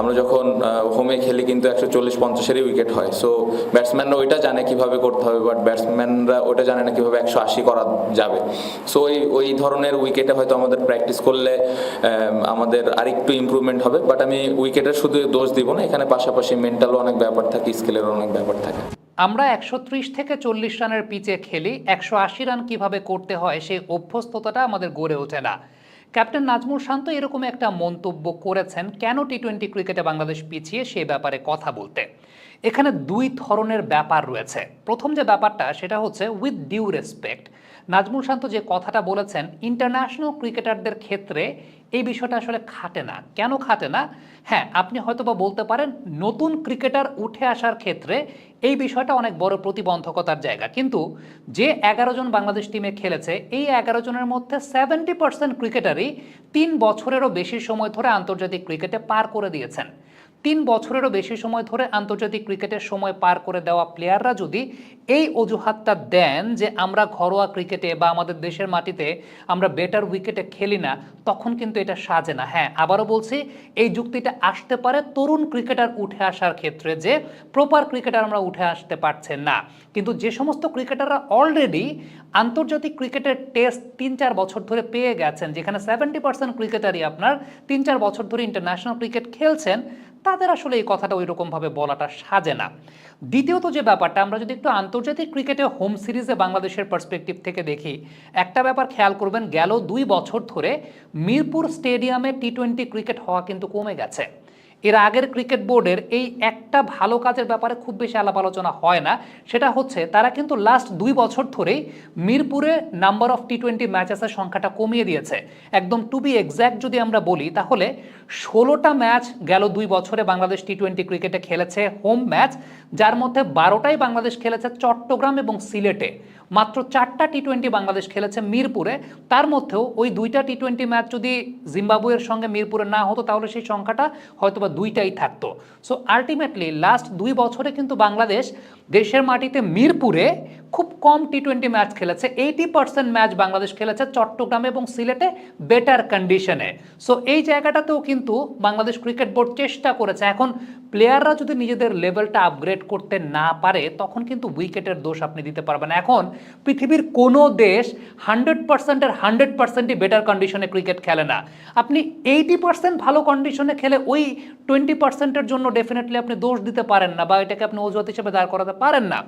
আমরা যখন হোমে খেলি কিন্তু একশো চল্লিশ পঞ্চাশেরই উইকেট হয়। সো ব্যাটসম্যানরা ওইটা জানে কীভাবে করতে হবে বাট ব্যাটসম্যানরা ওটা জানে না কীভাবে একশো আশি করা যাবে। সো ওই ওই ধরনের উইকেটে হয়তো আমাদের প্র্যাকটিস করলে আম, আমাদের আরেকটু ইমপ্রুভমেন্ট হবে। বাট আমি উইকেটের শুধু দোষ দিব না এখানে পাশাপাশি মেন্টালও অনেক ব্যাপার থাকে স্কিলেরও অনেক ব্যাপার থাকে। আমরা একশো ত্রিশ থেকে চল্লিশ রানের পিচে খেলি একশো আশি রান কীভাবে করতে হয় সেই অভ্যস্ততাটা আমাদের গড়ে ওঠে না। ক্যাপ্টেন নাজমুল শান্ত এরকম একটা মন্তব্য করেছেন, কেন টি টোয়েন্টি ক্রিকেটে বাংলাদেশ পিছিয়ে সে ব্যাপারে কথা বলতে? এখানে দুই ধরনের ব্যাপার রয়েছে। প্রথম যে ব্যাপারটা, সেটা হচ্ছে with due respect Najmul Shanto যে কথাটা বলেছেন ইন্টারন্যাশনাল ক্রিকেটারদের ক্ষেত্রে এই বিষয়টা আসলে খাটে না। কেন খাটে না? হ্যাঁ আপনি হয়তোবা বলতে পারেন, নতুন ক্রিকেটার উঠে আসার ক্ষেত্রে এই বিষয়টা অনেক বড় প্রতিবন্ধকতার জায়গা। কিন্তু যে এগারো জন বাংলাদেশ টিমে খেলেছে, এই এগারো জনের মধ্যে সেভেন্টি পার্সেন্ট ক্রিকেটারই তিন বছরেরও বেশি সময় ধরে আন্তর্জাতিক ক্রিকেটে পার করে দিয়েছেন। তিন বছরেরও বেশি সময় ধরে আন্তর্জাতিক ক্রিকেটের সময় পার করে দেওয়া প্লেয়াররা যদি এই অজুহাতটা দেন যে আমরা ঘরোয়া ক্রিকেটে বা আমাদের দেশের মাটিতে আমরা বেটার উইকেটে খেলি না, তখন কিন্তু এটা সাজে না। হ্যাঁ আবারও বলছি, এই যুক্তিটা আসতে পারে তরুণ ক্রিকেটার উঠে আসার ক্ষেত্রে যে প্রপার ক্রিকেটার আমরা উঠে আসতে পারছেন না। কিন্তু যে সমস্ত ক্রিকেটাররা অলরেডি আন্তর্জাতিক ক্রিকেটের টেস্ট তিন চার বছর ধরে পেয়ে গেছেন, যেখানে সেভেন্টি পার্সেন্ট ক্রিকেটারই আপনার তিন চার বছর ধরে ইন্টারন্যাশনাল ক্রিকেট খেলছেন তাদের আসলে এই কথাটা ওই রকমভাবে বলাটা সাজে না। দ্বিতীয়ত যে ব্যাপারটা, আমরা যদি একটু আন্তর্জাতিক ক্রিকেটে হোম সিরিজে বাংলাদেশের পার্সপেক্টিভ থেকে দেখি, একটা ব্যাপার খেয়াল করবেন, গেল দুই বছর ধরে মিরপুর স্টেডিয়ামে টি টোয়েন্টি ক্রিকেট হওয়া কিন্তু কমে গেছে। এর আগের ক্রিকেট বোর্ডের এই একটা ভালো কাজের ব্যাপারে খুব বেশি আলাপ আলোচনা হয় না। সেটা হচ্ছে, তারা কিন্তু লাস্ট দুই বছর ধরেই মিরপুরে নাম্বার অফ টি টোয়েন্টি ম্যাচেসের সংখ্যাটা কমিয়ে দিয়েছে। একদম টু বি এক্স্যাক্ট যদি আমরা বলি, তাহলে ষোলোটা ম্যাচ গেল দুই বছরে বাংলাদেশ টি টোয়েন্টি ক্রিকেটে খেলেছে হোম ম্যাচ যার মধ্যে বারোটাই বাংলাদেশ খেলেছে চট্টগ্রাম এবং সিলেটে। মাত্র চারটা টি টোয়েন্টি বাংলাদেশ খেলেছে মিরপুরে। তার মধ্যেও ওই দুইটা টি টোয়েন্টি ম্যাচ যদি জিম্বাবুয়ের সঙ্গে মিরপুরে না হতো, তাহলে সেই সংখ্যাটা হয়তোবা দুইটাই থাকতো। সো আলটিমেটলি লাস্ট দুই বছরে কিন্তু বাংলাদেশ দেশের মাটিতে মিরপুরে খুব কম টি টোয়েন্টি ম্যাচ খেলেছে। এইটি পার্সেন্ট ম্যাচ বাংলাদেশ খেলেছে চট্টগ্রামে এবং সিলেটে বেটার কন্ডিশনে সো এই জায়গাটাতেও কিন্তু বাংলাদেশ ক্রিকেট বোর্ড চেষ্টা করেছে। এখন প্লেয়াররা যদি নিজেদের লেভেলটা আপগ্রেড করতে না পারে, তখন কিন্তু উইকেটের দোষ আপনি দিতে পারবেন এখন পৃথিবীর কোনো দেশ হান্ড্রেড পার্সেন্টের হান্ড্রেড পার্সেন্টই বেটার কন্ডিশনে ক্রিকেট খেলে না। আপনি এইটি পার্সেন্ট ভালো কন্ডিশনে খেলে ওই টোয়েন্টি পার্সেন্টের জন্য ডেফিনেটলি আপনি দোষ দিতে পারেন না বা এটাকে আপনি অজুহাত হিসেবে দাঁড় করাতে পারেন না।